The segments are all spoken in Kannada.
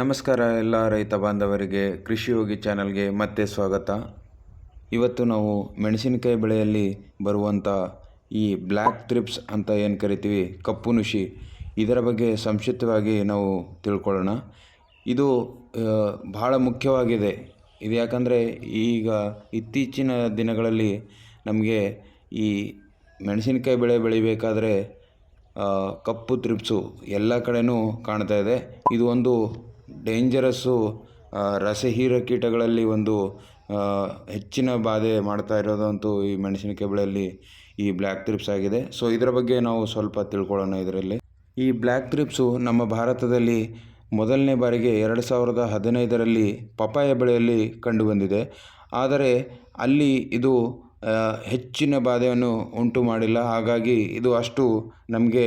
ನಮಸ್ಕಾರ ಎಲ್ಲ ರೈತ ಬಾಂಧವರಿಗೆ, ಕೃಷಿ ಯೋಗಿ ಚಾನಲ್ಗೆ ಮತ್ತೆ ಸ್ವಾಗತ. ಇವತ್ತು ನಾವು ಮೆಣಸಿನಕಾಯಿ ಬೆಳೆಯಲ್ಲಿ ಬರುವಂಥ ಈ ಬ್ಲ್ಯಾಕ್ ಥ್ರಿಪ್ಸ್ ಅಂತ ಏನು ಕರಿತೀವಿ, ಕಪ್ಪು ನುಷಿ, ಇದರ ಬಗ್ಗೆ ಸಂಕ್ಷಿಪ್ತವಾಗಿ ನಾವು ತಿಳ್ಕೊಳ್ಳೋಣ. ಇದು ಬಹಳ ಮುಖ್ಯವಾಗಿದೆ. ಇದು ಯಾಕಂದರೆ ಈಗ ಇತ್ತೀಚಿನ ದಿನಗಳಲ್ಲಿ ನಮಗೆ ಈ ಮೆಣಸಿನಕಾಯಿ ಬೆಳೆ ಬೆಳಿಬೇಕಾದ್ರೆ ಕಪ್ಪು ತ್ರಿಪ್ಸು ಎಲ್ಲ ಕಡೆಯೂ ಕಾಣ್ತಾ ಇದೆ. ಇದು ಒಂದು ಡೇಂಜರಸ್ಸು ರಸಹೀರ ಕೀಟಗಳಲ್ಲಿ ಒಂದು ಹೆಚ್ಚಿನ ಬಾಧೆ ಮಾಡ್ತಾ ಇರೋದಂತೂ ಈ ಮೆಣಸಿನಕಾಯಿ ಬೆಳೆಯಲ್ಲಿ ಈ ಬ್ಲ್ಯಾಕ್ ತ್ರಿಪ್ಸ್ ಆಗಿದೆ. ಸೊ, ಇದರ ಬಗ್ಗೆ ನಾವು ಸ್ವಲ್ಪ ತಿಳ್ಕೊಳ್ಳೋಣ ಇದರಲ್ಲಿ. ಈ ಬ್ಲ್ಯಾಕ್ ತ್ರಿಪ್ಸು ನಮ್ಮ ಭಾರತದಲ್ಲಿ ಮೊದಲನೇ ಬಾರಿಗೆ ಎರಡು ಸಾವಿರದ ಹದಿನೈದರಲ್ಲಿ ಪಪಾಯ ಬೆಳೆಯಲ್ಲಿ ಕಂಡುಬಂದಿದೆ ಆದರೆ ಅಲ್ಲಿ ಇದು ಹೆಚ್ಚಿನ ಬಾಧೆಯನ್ನು ಉಂಟು ಮಾಡಿಲ್ಲ. ಹಾಗಾಗಿ ಇದು ಅಷ್ಟು ನಮಗೆ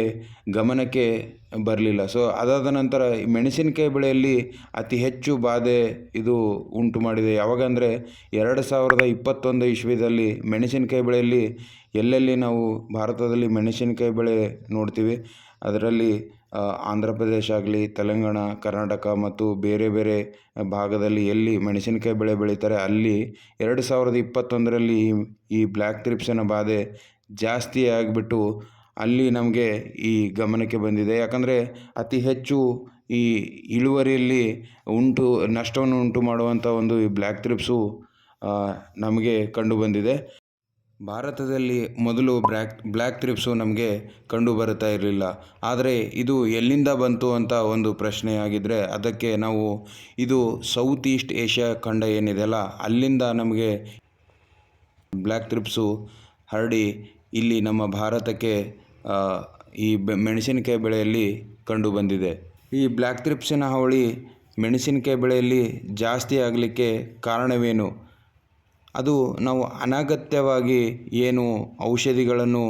ಗಮನಕ್ಕೆ ಬರಲಿಲ್ಲ. ಸೊ ಅದಾದ ನಂತರ ಈ ಮೆಣಸಿನಕಾಯಿ ಬೆಳೆಯಲ್ಲಿ ಅತಿ ಹೆಚ್ಚು ಬಾಧೆ ಇದು ಉಂಟು ಮಾಡಿದೆ. ಯಾವಾಗಂದರೆ ಎರಡು ಸಾವಿರದ ಇಪ್ಪತ್ತೊಂದು ಇಸ್ವಿದಲ್ಲಿ ಮೆಣಸಿನಕಾಯಿ ಬೆಳೆಯಲ್ಲಿ ಎಲ್ಲೆಲ್ಲಿ ನಾವು ಭಾರತದಲ್ಲಿ ಮೆಣಸಿನಕಾಯಿ ಬೆಳೆ ನೋಡ್ತೀವಿ, ಅದರಲ್ಲಿ ಆಂಧ್ರ ಪ್ರದೇಶ ಆಗಲಿ, ತೆಲಂಗಾಣ, ಕರ್ನಾಟಕ ಮತ್ತು ಬೇರೆ ಬೇರೆ ಭಾಗದಲ್ಲಿ ಎಲ್ಲಿ ಮೆಣಸಿನಕಾಯಿ ಬೆಳೆ ಬೆಳೀತಾರೆ, ಅಲ್ಲಿ ಎರಡು ಸಾವಿರದ ಇಪ್ಪತ್ತೊಂದರಲ್ಲಿ ಈ- ಬ್ಲ್ಯಾಕ್ ತ್ರಿಪ್ಸನ ಬಾಧೆ ಜಾಸ್ತಿ ಆಗಿಬಿಟ್ಟು ಅಲ್ಲಿ ನಮಗೆ ಈ ಗಮನಕ್ಕೆ ಬಂದಿದೆ. ಯಾಕಂದರೆ ಅತಿ ಹೆಚ್ಚು ಈ ಇಳುವರಿಯಲ್ಲಿ ಉಂಟು, ನಷ್ಟವನ್ನು ಉಂಟು ಮಾಡುವಂಥ ಒಂದು ಈ ಬ್ಲ್ಯಾಕ್ ತ್ರಿಪ್ಸು ನಮಗೆ ನಮಗೆ ಕಂಡುಬಂದಿದೆ ಭಾರತದಲ್ಲಿ ಮೊದಲು ಬ್ಲ್ಯಾಕ್ ಬ್ಲ್ಯಾಕ್ ಥ್ರಿಪ್ಸು ನಮಗೆ ಕಂಡು ಬರುತ್ತಾ ಇರಲಿಲ್ಲ. ಆದರೆ ಇದು ಎಲ್ಲಿಂದ ಬಂತು ಅಂತ ಒಂದು ಪ್ರಶ್ನೆ ಆಗಿದ್ದರೆ ಅದಕ್ಕೆ ನಾವು ಇದು ಸೌತ್ ಈಸ್ಟ್ ಏಷ್ಯಾ ಖಂಡ ಏನಿದೆಯಲ್ಲ ಅಲ್ಲಿಂದ ನಮಗೆ ಬ್ಲ್ಯಾಕ್ ಥ್ರಿಪ್ಸು ಹರಡಿ ಇಲ್ಲಿ ನಮ್ಮ ಭಾರತಕ್ಕೆ ಈ ಮೆಣಸಿನಕಾಯಿ ಬೆಳೆಯಲ್ಲಿ ಕಂಡು ಬಂದಿದೆ. ಈ ಬ್ಲ್ಯಾಕ್ ಥ್ರಿಪ್ಸಿನ ಹಾವಳಿ ಮೆಣಸಿನಕಾಯಿ ಬೆಳೆಯಲ್ಲಿ ಜಾಸ್ತಿ ಆಗಲಿಕ್ಕೆ ಕಾರಣವೇನು? ಅದು ನಾವು ಅನಗತ್ಯವಾಗಿ ಏನು ಔಷಧಿಗಳನ್ನು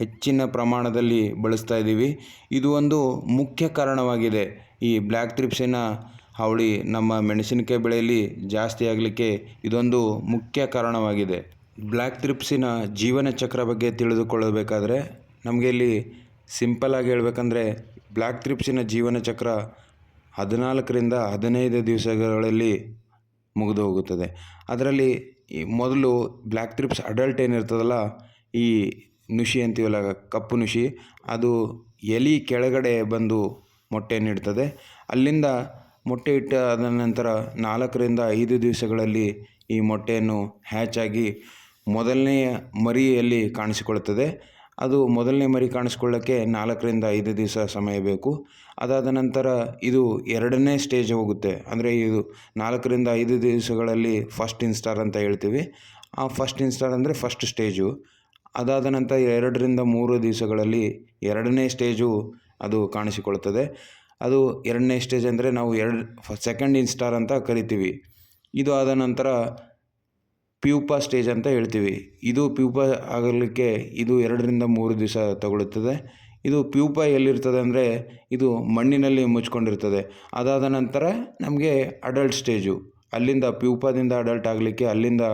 ಹೆಚ್ಚಿನ ಪ್ರಮಾಣದಲ್ಲಿ ಬಳಸ್ತಾ ಇದ್ದೀವಿ. ಇದು ಒಂದು ಮುಖ್ಯ ಕಾರಣವಾಗಿದೆ. ಈ ಬ್ಲ್ಯಾಕ್ ಥ್ರಿಪ್ಸಿನ ಹಾವಳಿ ನಮ್ಮ ಮೆಣಸಿನಕಾಯಿ ಬೆಳೆಯಲ್ಲಿ ಜಾಸ್ತಿ ಆಗಲಿಕ್ಕೆ ಇದೊಂದು ಮುಖ್ಯ ಕಾರಣವಾಗಿದೆ. ಬ್ಲ್ಯಾಕ್ ಥ್ರಿಪ್ಸಿನ ಜೀವನ ಚಕ್ರ ಬಗ್ಗೆ ತಿಳಿದುಕೊಳ್ಳಬೇಕಾದ್ರೆ ನಮಗೆ ಇಲ್ಲಿ ಸಿಂಪಲಾಗಿ ಹೇಳಬೇಕಂದ್ರೆ ಬ್ಲ್ಯಾಕ್ ಥ್ರಿಪ್ಸಿನ ಜೀವನ ಚಕ್ರ ಹದಿನಾಲ್ಕರಿಂದ ಹದಿನೈದು ದಿವಸಗಳಲ್ಲಿ ಮುಗಿದು ಹೋಗುತ್ತದೆ. ಅದರಲ್ಲಿ ಮೊದಲು ಬ್ಲ್ಯಾಕ್ ಥ್ರಿಪ್ಸ್ ಅಡಲ್ಟ್ ಏನಿರ್ತದಲ್ಲ ಈ ನುಷಿ ಅಂತೀವಲ್ಲ, ಕಪ್ಪು ನುಷಿ, ಅದು ಎಲೆ ಕೆಳಗಡೆ ಬಂದು ಮೊಟ್ಟೆ ನೀಡ್ತದೆ. ಅಲ್ಲಿಂದ ಮೊಟ್ಟೆ ಇಟ್ಟ ಆದ ನಂತರ ನಾಲ್ಕರಿಂದ ಐದು ದಿವಸಗಳಲ್ಲಿ ಈ ಮೊಟ್ಟೆಯನ್ನು ಹ್ಯಾಚ್ ಆಗಿ ಮೊದಲನೆಯ ಮರಿಯಲ್ಲಿ ಕಾಣಿಸಿಕೊಳ್ಳುತ್ತದೆ. ಅದು ಮೊದಲನೇ ಮರಿ ಕಾಣಿಸ್ಕೊಳ್ಳೋಕ್ಕೆ ನಾಲ್ಕರಿಂದ ಐದು ದಿವಸ ಸಮಯ ಬೇಕು. ಅದಾದ ನಂತರ ಇದು ಎರಡನೇ ಸ್ಟೇಜ್ ಹೋಗುತ್ತೆ. ಅಂದರೆ ಇದು ನಾಲ್ಕರಿಂದ ಐದು ದಿವಸಗಳಲ್ಲಿ ಫಸ್ಟ್ ಇನ್ಸ್ಟಾರ್ ಅಂತ ಹೇಳ್ತೀವಿ. ಆ ಫಸ್ಟ್ ಇನ್ಸ್ಟಾರ್ ಅಂದರೆ ಫಸ್ಟ್ ಸ್ಟೇಜು ಅದಾದ ನಂತರ ಎರಡರಿಂದ ಮೂರು ದಿವಸಗಳಲ್ಲಿ ಎರಡನೇ ಸ್ಟೇಜು ಅದು ಕಾಣಿಸಿಕೊಳ್ಳುತ್ತದೆ. ಅದು ಎರಡನೇ ಸ್ಟೇಜ್ ಅಂದರೆ ನಾವು ಎರಡು ಸೆಕೆಂಡ್ ಇನ್ಸ್ಟಾರ್ ಅಂತ ಕರಿತೀವಿ. ಇದು ಆದ ನಂತರ ಪ್ಯೂಪಾ ಸ್ಟೇಜ್ ಅಂತ ಹೇಳ್ತೀವಿ. ಇದು ಪ್ಯೂಪ ಆಗಲಿಕ್ಕೆ ಇದು ಎರಡರಿಂದ ಮೂರು ದಿವಸ ತಗೊಳ್ಳುತ್ತದೆ. ಇದು ಪ್ಯೂಪ ಎಲ್ಲಿರ್ತದೆ ಅಂದರೆ ಇದು ಮಣ್ಣಿನಲ್ಲಿ ಮುಚ್ಕೊಂಡಿರ್ತದೆ. ಅದಾದ ನಂತರ ನಮಗೆ ಅಡಲ್ಟ್ ಸ್ಟೇಜು. ಅಲ್ಲಿಂದ ಪ್ಯೂಪದಿಂದ ಅಡಲ್ಟ್ ಆಗಲಿಕ್ಕೆ ಅಲ್ಲಿಂದ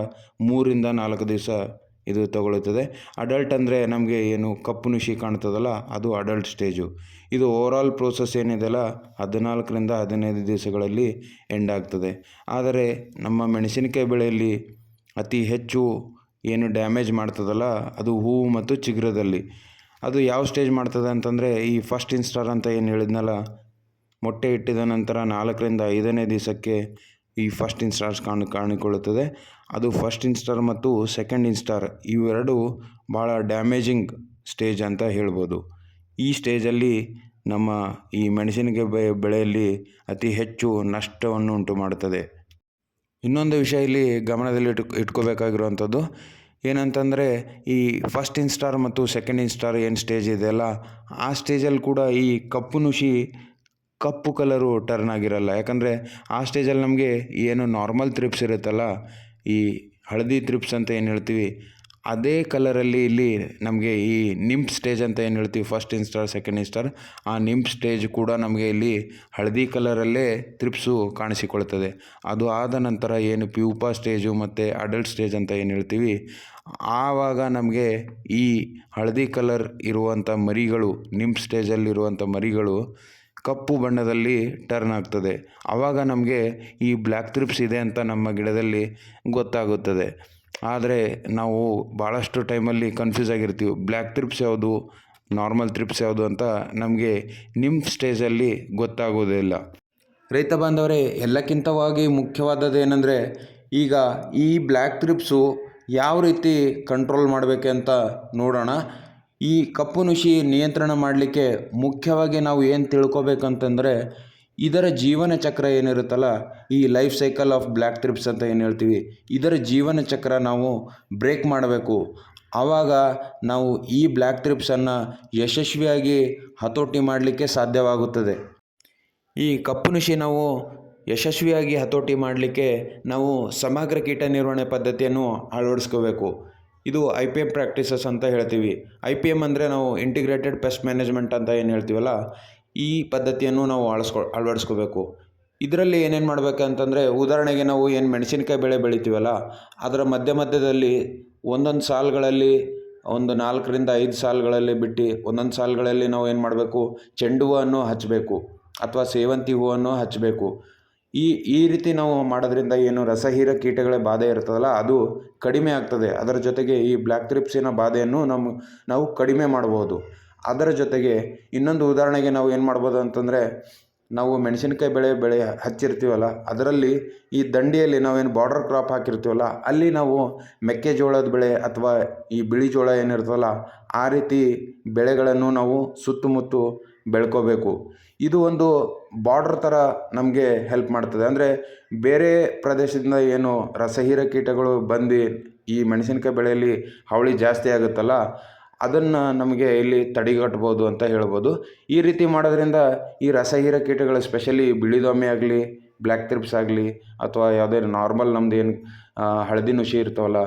ಮೂರಿಂದ ನಾಲ್ಕು ದಿವಸ ಇದು ತಗೊಳ್ಳುತ್ತದೆ. ಅಡಲ್ಟ್ ಅಂದರೆ ನಮಗೆ ಏನು ಕಪ್ಪು ನುಷಿ ಕಾಣ್ತದಲ್ಲ, ಅದು ಅಡಲ್ಟ್ ಸ್ಟೇಜು. ಇದು ಓವರಾಲ್ ಪ್ರೋಸೆಸ್ ಏನಿದೆಯಲ್ಲ, ಹದಿನಾಲ್ಕರಿಂದ ಹದಿನೈದು ದಿವಸಗಳಲ್ಲಿ ಎಂಡ್ ಆಗ್ತದೆ. ಆದರೆ ನಮ್ಮ ಮೆಣಸಿನಕಾಯಿ ಬೆಳೆಯಲ್ಲಿ ಅತಿ ಹೆಚ್ಚು ಏನು ಡ್ಯಾಮೇಜ್ ಮಾಡ್ತದಲ್ಲ, ಅದು ಹೂವು ಮತ್ತು ಚಿಗುರದಲ್ಲಿ. ಅದು ಯಾವ ಸ್ಟೇಜ್ ಮಾಡ್ತದೆ ಅಂತಂದರೆ, ಈ ಫಸ್ಟ್ ಇನ್ಸ್ಟಾರ್ ಅಂತ ಏನು ಹೇಳಿದ್ನಲ್ಲ, ಮೊಟ್ಟೆ ಇಟ್ಟಿದ ನಂತರ ನಾಲ್ಕರಿಂದ ಐದನೇ ದಿವಸಕ್ಕೆ ಈ ಫಸ್ಟ್ ಇನ್ಸ್ಟಾರ್ಸ್ ಕಾಣ್, ಕಾಣಿಕೊಳ್ಳುತ್ತದೆ. ಅದು ಫಸ್ಟ್ ಇನ್ಸ್ಟಾರ್ ಮತ್ತು ಸೆಕೆಂಡ್ ಇನ್ಸ್ಟಾರ್ ಇವೆರಡು ಭಾಳ ಡ್ಯಾಮೇಜಿಂಗ್ ಸ್ಟೇಜ್ ಅಂತ ಹೇಳ್ಬೋದು. ಈ ಸ್ಟೇಜಲ್ಲಿ ನಮ್ಮ ಈ ಮೆಣಸಿನಕಾಯಿ ಬೆಳೆಯಲ್ಲಿ ಅತಿ ಹೆಚ್ಚು ನಷ್ಟವನ್ನು ಉಂಟು ಮಾಡುತ್ತದೆ ಇನ್ನೊಂದು ವಿಷಯ ಇಲ್ಲಿ ಗಮನದಲ್ಲಿ ಇಟ್ಕೊ, ಇಟ್ಕೋಬೇಕಾಗಿರುವಂಥದ್ದು ಏನಂತಂದರೆ ಈ ಫಸ್ಟ್ ಇನ್ಸ್ಟಾರ್ ಮತ್ತು ಸೆಕೆಂಡ್ ಇನ್ಸ್ಟಾರ್ ಏನು ಸ್ಟೇಜ್ ಇದೆಯಲ್ಲ ಆ ಸ್ಟೇಜಲ್ಲಿ ಕೂಡ ಈ ಕಪ್ಪು ನುಷಿ ಕಪ್ಪು ಕಲರು ಟರ್ನ್ ಆಗಿರಲ್ಲ. ಯಾಕಂದರೆ ಆ ಸ್ಟೇಜಲ್ಲಿ ನಮಗೆ ಏನು ನಾರ್ಮಲ್ ತ್ರಿಪ್ಸ್ ಇರುತ್ತಲ್ಲ, ಈ ಹಳದಿ ತ್ರಿಪ್ಸ್ ಅಂತ ಏನು ಹೇಳ್ತೀವಿ ಅದೇ ಕಲರಲ್ಲಿ ಇಲ್ಲಿ ನಮಗೆ ಈ ನಿಂಪ್ ಸ್ಟೇಜ್ ಅಂತ ಏನು ಹೇಳ್ತೀವಿ ಫಸ್ಟ್ ಇನ್ಸ್ಟಾರ್ ಸೆಕೆಂಡ್ ಇನ್ಸ್ಟಾರ್ ಆ ನಿಂಪ್ ಸ್ಟೇಜ್ ಕೂಡ ನಮಗೆ ಇಲ್ಲಿ ಹಳದಿ ಕಲರಲ್ಲೇ ತ್ರಿಪ್ಸು ಕಾಣಿಸಿಕೊಳ್ತದೆ. ಅದು ಆದ ನಂತರ ಏನು ಪ್ಯೂಪಾ ಸ್ಟೇಜು ಮತ್ತು ಅಡಲ್ಟ್ ಸ್ಟೇಜ್ ಅಂತ ಏನು ಹೇಳ್ತೀವಿ, ಆವಾಗ ನಮಗೆ ಈ ಹಳದಿ ಕಲರ್ ಇರುವಂಥ ಮರಿಗಳು, ನಿಂಪ್ ಸ್ಟೇಜಲ್ಲಿರುವಂಥ ಮರಿಗಳು ಕಪ್ಪು ಬಣ್ಣದಲ್ಲಿ ಟರ್ನ್ ಆಗ್ತದೆ. ಆವಾಗ ನಮಗೆ ಈ ಬ್ಲ್ಯಾಕ್ ತ್ರಿಪ್ಸ್ ಇದೆ ಅಂತ ನಮ್ಮ ಗಿಡದಲ್ಲಿ ಗೊತ್ತಾಗುತ್ತದೆ. ಆದರೆ ನಾವು ಭಾಳಷ್ಟು ಟೈಮಲ್ಲಿ ಕನ್ಫ್ಯೂಸ್ ಆಗಿರ್ತೀವಿ. ಬ್ಲ್ಯಾಕ್ ಥ್ರಿಪ್ಸ್ ಯಾವುದು ನಾರ್ಮಲ್ ಥ್ರಿಪ್ಸ್ ಯಾವುದು ಅಂತ ನಮಗೆ ನಿಮ್ಮ ಸ್ಟೇಜಲ್ಲಿ ಗೊತ್ತಾಗೋದಿಲ್ಲ ರೈತ ಬಾಂಧವರೇ ಎಲ್ಲಕ್ಕಿಂತವಾಗಿ ಮುಖ್ಯವಾದದ್ದು ಏನಂದರೆ, ಈಗ ಈ ಬ್ಲ್ಯಾಕ್ ಥ್ರಿಪ್ಸು ಯಾವ ರೀತಿ ಕಂಟ್ರೋಲ್ ಅಂತ ನೋಡೋಣ. ಈ ಕಪ್ಪು ನುಷಿ ನಿಯಂತ್ರಣ ಮಾಡಲಿಕ್ಕೆ ಮುಖ್ಯವಾಗಿ ನಾವು ಏನು ತಿಳ್ಕೊಬೇಕಂತಂದರೆ ಇದರ ಜೀವನ ಚಕ್ರ ಏನಿರುತ್ತಲ್ಲ, ಈ life cycle of black thrips ಅಂತ ಏನು ಹೇಳ್ತೀವಿ, ಇದರ ಜೀವನ ಚಕ್ರ ನಾವು ಬ್ರೇಕ್ ಮಾಡಬೇಕು. ಆವಾಗ ನಾವು ಈ ಬ್ಲ್ಯಾಕ್ ಟ್ರಿಪ್ಸನ್ನು ಯಶಸ್ವಿಯಾಗಿ ಹತೋಟಿ ಮಾಡಲಿಕ್ಕೆ ಸಾಧ್ಯವಾಗುತ್ತದೆ. ಈ ಕಪ್ಪು ನುಷಿ ನಾವು ಯಶಸ್ವಿಯಾಗಿ ಹತೋಟಿ ಮಾಡಲಿಕ್ಕೆ ನಾವು ಸಮಗ್ರ ಕೀಟ ನಿರ್ವಹಣೆ ಪದ್ಧತಿಯನ್ನು ಅಳವಡಿಸ್ಕೋಬೇಕು. ಇದು ಐ ಪಿ ಎಂ ಪ್ರಾಕ್ಟೀಸಸ್ ಅಂತ ಹೇಳ್ತೀವಿ. ಐ ಪಿ ಎಂ ಅಂದರೆ ನಾವು ಇಂಟಿಗ್ರೇಟೆಡ್ ಪೆಸ್ಟ್ ಮ್ಯಾನೇಜ್ಮೆಂಟ್ ಅಂತ ಏನು ಹೇಳ್ತೀವಲ್ಲ ಈ ಪದ್ಧತಿಯನ್ನು ನಾವು ಅಳಿಸ್ಕೊ, ಅಳವಡಿಸ್ಕೋಬೇಕು. ಇದರಲ್ಲಿ ಏನೇನು ಮಾಡಬೇಕಂತಂದರೆ, ಉದಾಹರಣೆಗೆ ನಾವು ಏನು ಮೆಣಸಿನ್ಕಾಯಿ ಬೆಳೆ ಬೆಳಿತೀವಲ್ಲ, ಅದರ ಮಧ್ಯ ಮಧ್ಯದಲ್ಲಿ ಒಂದೊಂದು ಸಾಲುಗಳಲ್ಲಿ, ಒಂದು ನಾಲ್ಕರಿಂದ ಐದು ಸಾಲುಗಳಲ್ಲಿ ಬಿಟ್ಟು ಒಂದೊಂದು ಸಾಲುಗಳಲ್ಲಿ ನಾವು ಏನು ಮಾಡಬೇಕು ಚೆಂಡು ಹೂವನ್ನು ಹಚ್ಚಬೇಕು ಅಥವಾ ಸೇವಂತಿ ಹೂವನ್ನು ಹಚ್ಚಬೇಕು ಈ ಈ ರೀತಿ ನಾವು ಮಾಡೋದ್ರಿಂದ ಏನು ರಸಹೀರ ಕೀಟಗಳ ಬಾಧೆ ಇರ್ತದಲ್ಲ, ಅದು ಕಡಿಮೆ ಆಗ್ತದೆ. ಅದರ ಜೊತೆಗೆ ಈ ಬ್ಲ್ಯಾಕ್ ಥ್ರಿಪ್ಸಿನ ಬಾಧೆಯನ್ನು ನಮ್ಮ ನಾವು ಕಡಿಮೆ ಮಾಡ್ಬೋದು. ಅದರ ಜೊತೆಗೆ ಇನ್ನೊಂದು ಉದಾಹರಣೆಗೆ ನಾವು ಏನು ಮಾಡ್ಬೋದು ಅಂತಂದರೆ, ನಾವು ಮೆಣಸಿನ್ಕಾಯಿ ಬೆಳೆ ಬೆಳೆ ಹಚ್ಚಿರ್ತೀವಲ್ಲ, ಅದರಲ್ಲಿ ಈ ದಂಡಿಯಲ್ಲಿ ನಾವೇನು ಬಾರ್ಡರ್ ಕ್ರಾಪ್ ಹಾಕಿರ್ತೀವಲ್ಲ, ಅಲ್ಲಿ ನಾವು ಮೆಕ್ಕೆಜೋಳದ ಬೆಳೆ ಅಥವಾ ಈ ಬಿಳಿ ಜೋಳ ಏನಿರ್ತವಲ್ಲ ಆ ರೀತಿ ಬೆಳೆಗಳನ್ನು ನಾವು ಸುತ್ತಮುತ್ತ ಬೆಳ್ಕೋಬೇಕು. ಇದು ಒಂದು ಬಾರ್ಡ್ರ್ ಥರ ನಮಗೆ ಹೆಲ್ಪ್ ಮಾಡ್ತದೆ. ಅಂದರೆ ಬೇರೆ ಪ್ರದೇಶದಿಂದ ಏನು ರಸಹೀರ ಕೀಟಗಳು ಬಂದು ಈ ಮೆಣಸಿನ್ಕಾಯಿ ಬೆಳೆಯಲ್ಲಿ ಹಾವಳಿ ಜಾಸ್ತಿ ಆಗುತ್ತಲ್ಲ ಅದನ್ನು ನಮಗೆ ಇಲ್ಲಿ ತಡೆಗಟ್ಬೋದು ಅಂತ ಹೇಳ್ಬೋದು. ಈ ರೀತಿ ಮಾಡೋದ್ರಿಂದ ಈ ರಸಹೀರ ಕೀಟಗಳು ಸ್ಪೆಷಲಿ ಬಿಳಿದೊಮ್ಮೆ ಆಗಲಿ ಬ್ಲ್ಯಾಕ್ ತ್ರಿಪ್ಸ್ ಆಗಲಿ, ಅಥವಾ ಯಾವುದೇ ನಾರ್ಮಲ್ ನಮ್ದು ಏನು ಹಳದಿ ನುಷಿ ಇರ್ತಾವಲ್ಲ,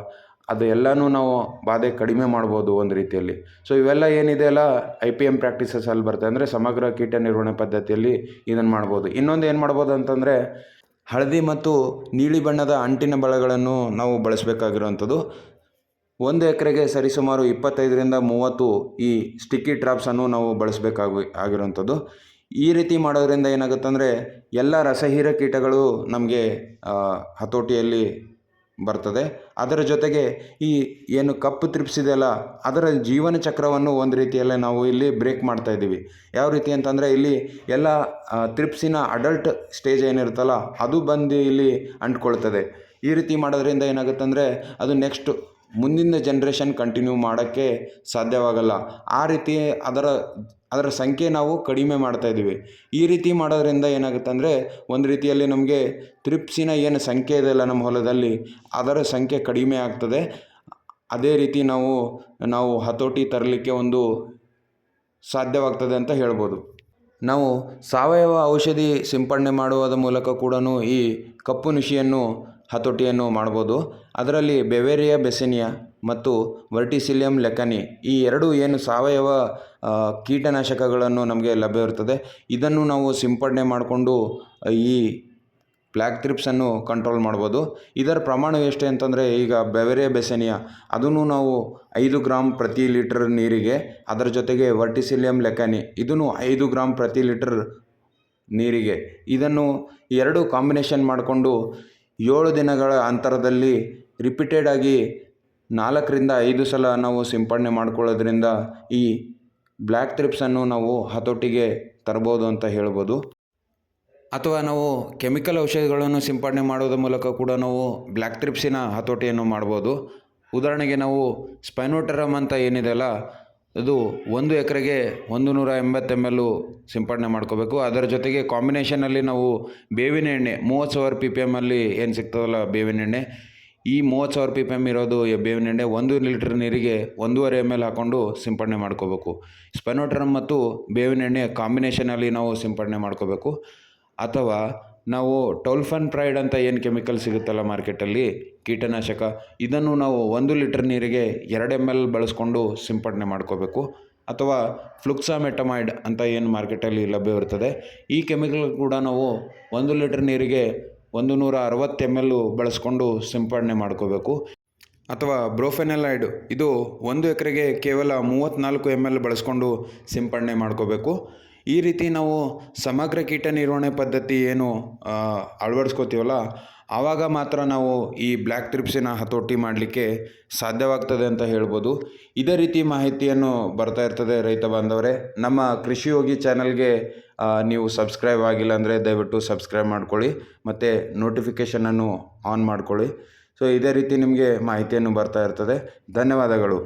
ಅದು ಎಲ್ಲನೂ ನಾವು ಬಾಧೆ ಕಡಿಮೆ ಮಾಡ್ಬೋದು ಒಂದು ರೀತಿಯಲ್ಲಿ. ಸೊ ಇವೆಲ್ಲ ಏನಿದೆ ಅಲ್ಲ ಐ ಪಿ ಎಂ ಪ್ರಾಕ್ಟೀಸಸಲ್ಲಿ ಬರ್ತದೆ ಅಂದರೆ ಸಮಗ್ರ ಕೀಟ ನಿರ್ವಹಣೆ ಪದ್ಧತಿಯಲ್ಲಿ ಇದನ್ನು ಮಾಡ್ಬೋದು. ಇನ್ನೊಂದು ಏನು ಮಾಡ್ಬೋದು ಅಂತಂದರೆ, ಹಳದಿ ಮತ್ತು ನೀಲಿ ಬಣ್ಣದ ಅಂಟಿನ ಬಳಗಳನ್ನು ನಾವು ಬಳಸಬೇಕಾಗಿರುವಂಥದ್ದು. ಒಂದು ಎಕರೆಗೆ ಸರಿಸುಮಾರು ಇಪ್ಪತ್ತೈದರಿಂದ ಮೂವತ್ತು ಈ ಸ್ಟಿಕ್ಕಿ ಟ್ರಾಪ್ಸನ್ನು ನಾವು ಬಳಸಬೇಕಾಗಿ, ಆಗಿರುವಂಥದ್ದು. ಈ ರೀತಿ ಮಾಡೋದ್ರಿಂದ ಏನಾಗುತ್ತಂದರೆ, ಎಲ್ಲ ರಸಹೀರ ಕೀಟಗಳು ನಮಗೆ ಹತೋಟಿಯಲ್ಲಿ ಬರ್ತದೆ. ಅದರ ಜೊತೆಗೆ ಈ ಏನು ಕಪ್ಪು ತ್ರಿಪ್ಸಿದೆಯಲ್ಲ ಅದರ ಜೀವನ ಚಕ್ರವನ್ನು ಒಂದು ರೀತಿಯಲ್ಲೇ ನಾವು ಇಲ್ಲಿ ಬ್ರೇಕ್ ಮಾಡ್ತಾ ಇದ್ದೀವಿ. ಯಾವ ರೀತಿ ಅಂತಂದರೆ, ಇಲ್ಲಿ ಎಲ್ಲ ತ್ರಿಪ್ಸಿನ ಅಡಲ್ಟ್ ಸ್ಟೇಜ್ ಏನಿರುತ್ತಲ್ಲ, ಅದು ಬಂದು ಇಲ್ಲಿ ಅಂಟ್ಕೊಳ್ತದೆ. ಈ ರೀತಿ ಮಾಡೋದ್ರಿಂದ ಏನಾಗುತ್ತಂದರೆ, ಅದು ನೆಕ್ಸ್ಟ್ ಮುಂದಿನ ಜನ್ರೇಷನ್ ಕಂಟಿನ್ಯೂ ಮಾಡೋಕ್ಕೆ ಸಾಧ್ಯವಾಗಲ್ಲ. ಆ ರೀತಿ ಅದರ ಅದರ ಸಂಖ್ಯೆ ನಾವು ಕಡಿಮೆ ಮಾಡ್ತಾ ಇದ್ದೀವಿ. ಈ ರೀತಿ ಮಾಡೋದ್ರಿಂದ ಏನಾಗುತ್ತೆ ಅಂದರೆ ಒಂದು ರೀತಿಯಲ್ಲಿ ನಮಗೆ ತ್ರಿಪ್ಸಿನ ಏನು ಸಂಖ್ಯೆ ಇದೆಯಲ್ಲ ನಮ್ಮ ಹೊಲದಲ್ಲಿ, ಅದರ ಸಂಖ್ಯೆ ಕಡಿಮೆ ಆಗ್ತದೆ. ಅದೇ ರೀತಿ ನಾವು ನಾವು ಹತೋಟಿ ತರಲಿಕ್ಕೆ ಒಂದು ಸಾಧ್ಯವಾಗ್ತದೆ ಅಂತ ಹೇಳ್ಬೋದು. ನಾವು ಸಾವಯವ ಔಷಧಿ ಸಿಂಪಡಣೆ ಮಾಡುವುದರ ಮೂಲಕ ಕೂಡ ಈ ಕಪ್ಪು ನುಷಿಯನ್ನು, ಹತೋಟಿಯನ್ನು ಮಾಡ್ಬೋದು. ಅದರಲ್ಲಿ ಬೆವೇರಿಯಾ ಬೆಸೆನಿಯಾ ಮತ್ತು ವರ್ಟಿಸಿಲಿಯಂ ಲೆಕನಿ ಈ ಎರಡು ಏನು ಸಾವಯವ ಕೀಟನಾಶಕಗಳನ್ನು ನಮಗೆ ಲಭ್ಯವಿರುತ್ತದೆ ಇದನ್ನು ನಾವು ಸಿಂಪಡಣೆ ಮಾಡಿಕೊಂಡು ಈ ಬ್ಲ್ಯಾಕ್ ಥ್ರಿಪ್ಸನ್ನು ಕಂಟ್ರೋಲ್ ಮಾಡ್ಬೋದು. ಇದರ ಪ್ರಮಾಣ ಎಷ್ಟು ಅಂತಂದರೆ ಈಗ ಬೆವೆರೆ ಬೆಸೆನಿಯ ಅದನ್ನು ನಾವು ಐದು ಗ್ರಾಮ್ ಪ್ರತಿ ಲೀಟರ್ ನೀರಿಗೆ, ಅದರ ಜೊತೆಗೆ ವರ್ಟಿಸಿಲಿಯಂ ಲೆಕನಿ ಇದನ್ನು ಐದು ಗ್ರಾಮ್ ಪ್ರತಿ ಲೀಟರ್ ನೀರಿಗೆ ಇದನ್ನು ಎರಡು ಕಾಂಬಿನೇಷನ್ ಮಾಡಿಕೊಂಡು ಏಳು ದಿನಗಳ ಅಂತರದಲ್ಲಿ ರಿಪೀಟೆಡ್ ಆಗಿ ನಾಲ್ಕರಿಂದ ಐದು ಸಲ ನಾವು ಸಿಂಪಡಣೆ ಮಾಡ್ಕೊಳ್ಳೋದ್ರಿಂದ ಈ ಬ್ಲ್ಯಾಕ್ ಥ್ರಿಪ್ಸನ್ನು ನಾವು ಹತೋಟಿಗೆ ತರ್ಬೋದು ಅಂತ ಹೇಳ್ಬೋದು. ಅಥವಾ ನಾವು ಕೆಮಿಕಲ್ ಔಷಧಿಗಳನ್ನು ಸಿಂಪಡಣೆ ಮಾಡೋದ್ರ ಮೂಲಕ ಕೂಡ ನಾವು ಬ್ಲ್ಯಾಕ್ ಥ್ರಿಪ್ಸಿನ ಹತೋಟಿಯನ್ನು ಮಾಡ್ಬೋದು. ಉದಾಹರಣೆಗೆ ನಾವು ಸ್ಪೈನೋಟರಮ್ ಅಂತ ಏನಿದೆಯಲ್ಲ ಅದು ಒಂದು ಎಕರೆಗೆ ಒಂದು ನೂರ ಎಂಬತ್ತು ಎಂ ಎಲ್ಲು ಸಿಂಪಡಣೆ ಮಾಡ್ಕೋಬೇಕು. ಅದರ ಜೊತೆಗೆ ಕಾಂಬಿನೇಷನಲ್ಲಿ ನಾವು ಬೇವಿನ ಎಣ್ಣೆ, ಮೂವತ್ತು ಸಾವಿರ ಪಿ ಪಿ ಎಮ್ಮಲ್ಲಿ ಏನು ಸಿಗ್ತದಲ್ಲ ಬೇವಿನ ಎಣ್ಣೆ? ಈ ಮೂವತ್ತು ಸಾವಿರ ಪಿ ಪಿ ಎಂ ಇರೋದು ಬೇವಿನ ಎಣ್ಣೆ ಒಂದು ಲೀಟ್ರ್ ನೀರಿಗೆ ಒಂದೂವರೆ ಎಂ ಎಲ್ ಹಾಕ್ಕೊಂಡು ಸಿಂಪಡಣೆ ಮಾಡ್ಕೋಬೇಕು. ಸ್ಪೆನೋಟ್ರಮ್ ಮತ್ತು ಬೇವಿನ ಎಣ್ಣೆ ಕಾಂಬಿನೇಷನಲ್ಲಿ ನಾವು ಸಿಂಪಡಣೆ ಮಾಡ್ಕೋಬೇಕು. ಅಥವಾ ನಾವು ಟೋಲ್ಫನ್ ಪ್ರೈಡ್ ಅಂತ ಏನು ಕೆಮಿಕಲ್ ಸಿಗುತ್ತಲ್ಲ ಮಾರ್ಕೆಟಲ್ಲಿ? ಕೀಟನಾಶಕ. ಇದನ್ನು ನಾವು ಒಂದು ಲೀಟರ್ ನೀರಿಗೆ ಎರಡು ಎಂ ಎಲ್ ಬಳಸ್ಕೊಂಡು ಸಿಂಪಡಣೆ ಮಾಡ್ಕೋಬೇಕು. ಅಥವಾ ಫ್ಲುಕ್ಸಾಮೆಟಮೈಡ್ ಅಂತ ಏನು ಮಾರ್ಕೆಟಲ್ಲಿ ಲಭ್ಯವಿರ್ತದೆ ಈ ಕೆಮಿಕಲ್ ಕೂಡ ನಾವು ಒಂದು ಲೀಟರ್ ನೀರಿಗೆ ಒಂದು ನೂರ ಅರವತ್ತು ಎಂ ಎಲ್ಲು ಬಳಸ್ಕೊಂಡು ಸಿಂಪಡಣೆ ಮಾಡ್ಕೋಬೇಕು. ಅಥವಾ ಬ್ರೋಫೆನಲೈಡ್. ಇದು ಒಂದು ಎಕರೆಗೆ ಕೇವಲ ಮೂವತ್ತ್ನಾಲ್ಕು ಎಂ ಎಲ್ ಬಳಸ್ಕೊಂಡು ಸಿಂಪಡಣೆ ಮಾಡ್ಕೋಬೇಕು. ಈ ರೀತಿ ನಾವು ಸಮಗ್ರ ಕೀಟ ನಿರ್ವಹಣೆ ಪದ್ಧತಿ ಏನು ಅಳವಡಿಸ್ಕೋತೀವಲ್ಲ, ಆವಾಗ ಮಾತ್ರ ನಾವು ಈ ಬ್ಲ್ಯಾಕ್ ಟ್ರಿಪ್ಸಿನ ಹತೋಟಿ ಮಾಡಲಿಕ್ಕೆ ಸಾಧ್ಯವಾಗ್ತದೆ ಅಂತ ಹೇಳ್ಬೋದು. ಇದೇ ರೀತಿ ಮಾಹಿತಿಯನ್ನು ಬರ್ತಾ ಇರ್ತದೆ ರೈತ ಬಾಂಧವರೇ. ನಮ್ಮ ಕೃಷಿ ಯೋಗಿ ಚಾನಲ್ಗೆ ನೀವು ಸಬ್ಸ್ಕ್ರೈಬ್ ಆಗಿಲ್ಲ ಅಂದರೆ ದಯವಿಟ್ಟು ಸಬ್ಸ್ಕ್ರೈಬ್ ಮಾಡ್ಕೊಳ್ಳಿ, ಮತ್ತು ನೋಟಿಫಿಕೇಷನನ್ನು ಆನ್ ಮಾಡ್ಕೊಳ್ಳಿ. ಸೊ, ಇದೇ ರೀತಿ ನಿಮಗೆ ಮಾಹಿತಿಯನ್ನು ಬರ್ತಾ ಇರ್ತದೆ. ಧನ್ಯವಾದಗಳು.